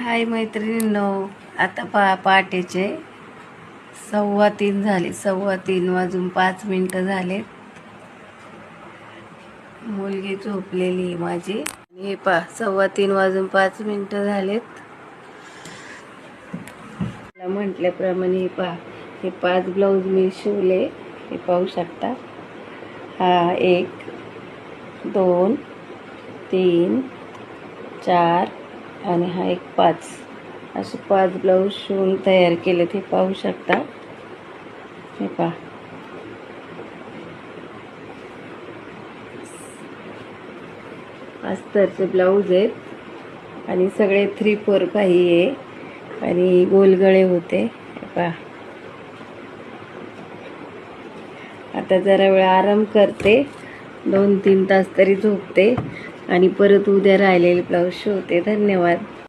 हाय मैत्रिणींनो आता पा पहाटेचे सव्वा तीन झाले. सव्वा तीन वाजून पाच मिनटं झालेत. मुलगी झोपलेली आहे माझी. हे पहा सव्वा तीन वाजून पाच मिनटं झालेत. म्हटल्याप्रमाणे हे पहा हे पाच ब्लाऊज मी शिवले. हे पाहू शकता. हा एक दोन तीन चार आणि हा एक पाच. असे पाच ब्लाऊज शिवून तयार केले ते पाहू शकता. हे पहा. अस्तरचे ब्लाऊज आहेत. आणि सगळे थ्री फोर काही आहे. आणि गोलगळे होते. हे पहा. आता जरा वेळ आराम करते. दोन तीन तास तरी झोपते. आणि परत उद्या राहिलेले ब्लाऊज शिवते. धन्यवाद.